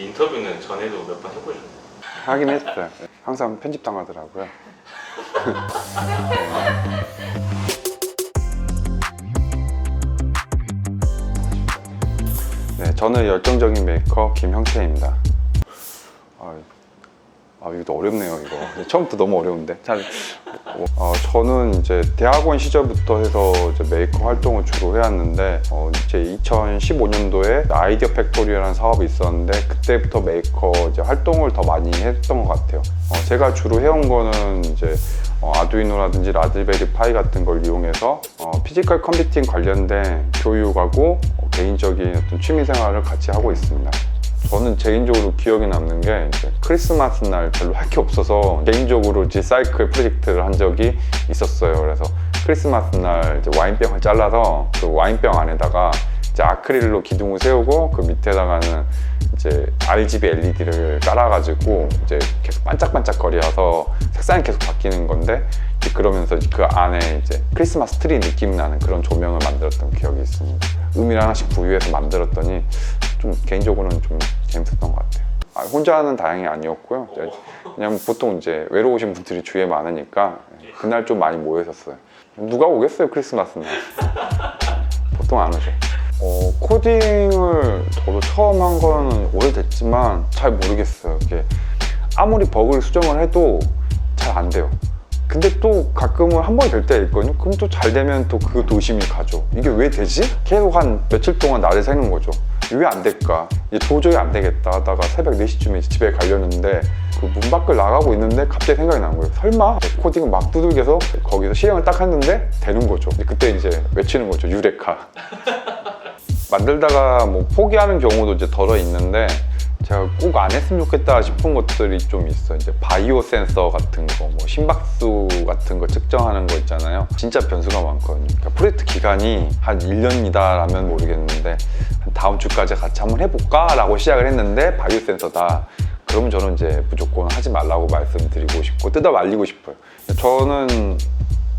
이 인터뷰는 전에도 몇 번 해보셨나요? 하긴 했어요. 항상 편집 당하더라고요. 네, 저는 열정적인 메이커 김형태입니다. 아, 아 이거 어렵네요 이거 처음부터 너무 어려운데 잘 어, 저는 이제 대학원 시절부터 해서 메이커 활동을 주로 해왔는데 어, 이제 2015년도에 아이디어 팩토리라는 사업이 있었는데 그때부터 메이커 이제 활동을 더 많이 했던 것 같아요. 어, 제가 주로 해온 거는 이제 어, 아두이노라든지 라즈베리 파이 같은 걸 이용해서 어, 피지컬 컴퓨팅 관련된 교육하고 어, 개인적인 어떤 취미 생활을 같이 하고 있습니다. 저는 개인적으로 기억에 남는 게 크리스마스 날 별로 할 게 없어서 개인적으로 이제 사이클 프로젝트를 한 적이 있었어요. 그래서 크리스마스 날 와인병을 잘라서 그 와인병 안에다가 이제 아크릴로 기둥을 세우고 그 밑에다가는 이제 RGB LED를 깔아가지고 이제 계속 반짝반짝거려서 색상이 계속 바뀌는 건데 그러면서 그 안에 이제 크리스마스 트리 느낌 나는 그런 조명을 만들었던 기억이 있습니다. 음이를 하나씩 부유해서 만들었더니 좀 개인적으로는 좀 재밌었던 것 같아요. 아, 혼자 하는 다행히 아니었고요. 그냥 보통 이제 외로우신 분들이 주위에 많으니까 그날 좀 많이 모여 있었어요. 누가 오겠어요 크리스마스 날. 보통 안 오죠. 어, 코딩을 저도 처음 한 거는 오래됐지만 잘 모르겠어요. 이게 아무리 버그를 수정을 해도 잘 안 돼요. 근데 또 가끔은 한 번이 될 때가 있거든요. 그럼 또 잘 되면 또 그 도심이 가죠. 이게 왜 되지? 계속 한 며칠 동안 나를 새는 거죠. 왜 안 될까? 이제 도저히 안 되겠다 하다가 새벽 4시쯤에 집에 가려는데 그 문 밖을 나가고 있는데 갑자기 생각이 난 거예요. 설마 코딩을 막 두들겨서 거기서 실행을 딱 했는데 되는 거죠. 그때 이제 외치는 거죠. 유레카. 만들다가 뭐 포기하는 경우도 이제 덜어 있는데 제가 꼭 안 했으면 좋겠다 싶은 것들이 좀 있어요. 이제 바이오 센서 같은 거, 뭐 심박수 같은 거 측정하는 거 있잖아요. 진짜 변수가 많거든요. 그러니까 프로젝트 기간이 한 1년이다 라면 모르겠는데 한 다음 주까지 같이 한번 해볼까 라고 시작을 했는데 바이오 센서다. 그러면 저는 이제 무조건 하지 말라고 말씀드리고 싶고 뜯어 말리고 싶어요. 저는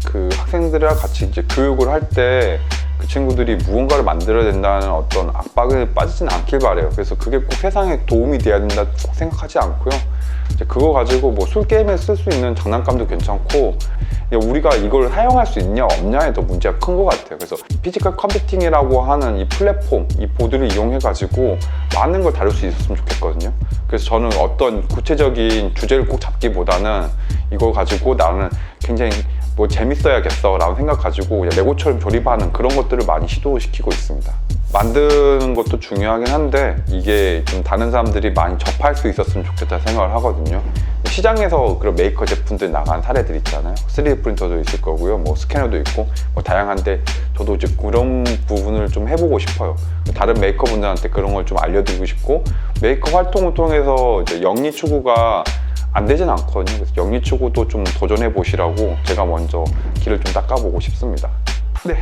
그 학생들이랑 같이 이제 교육을 할때 그 친구들이 무언가를 만들어야 된다는 어떤 압박에 빠지진 않길 바래요. 그래서 그게 꼭 세상에 도움이 돼야 된다 꼭 생각하지 않고요. 이제 그거 가지고 뭐 술 게임에 쓸 수 있는 장난감도 괜찮고 우리가 이걸 사용할 수 있냐 없냐에 더 문제가 큰 것 같아요. 그래서 피지컬 컴퓨팅이라고 하는 이 플랫폼, 이 보드를 이용해 가지고 많은 걸 다룰 수 있었으면 좋겠거든요. 그래서 저는 어떤 구체적인 주제를 꼭 잡기보다는 이걸 가지고 나는 굉장히 뭐 재밌어야겠어 라고 생각 가지고 레고처럼 조립하는 그런 것들을 많이 시도시키고 있습니다. 만드는 것도 중요하긴 한데 이게 좀 다른 사람들이 많이 접할 수 있었으면 좋겠다 생각을 하거든요. 시장에서 그런 메이커 제품들 나간 사례들 있잖아요. 3D 프린터도 있을 거고요. 뭐 스캐너도 있고 뭐 다양한데 저도 이제 그런 부분을 좀 해보고 싶어요. 다른 메이커 분들한테 그런 걸 좀 알려드리고 싶고 메이커 활동을 통해서 영리 추구가 안 되진 않거든요. 그래서 영리치고도 좀 도전해 보시라고 제가 먼저 길을 좀 닦아보고 싶습니다. 네.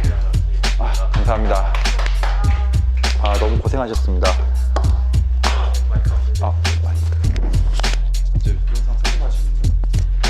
아, 감사합니다. 아 너무 고생하셨습니다. 아.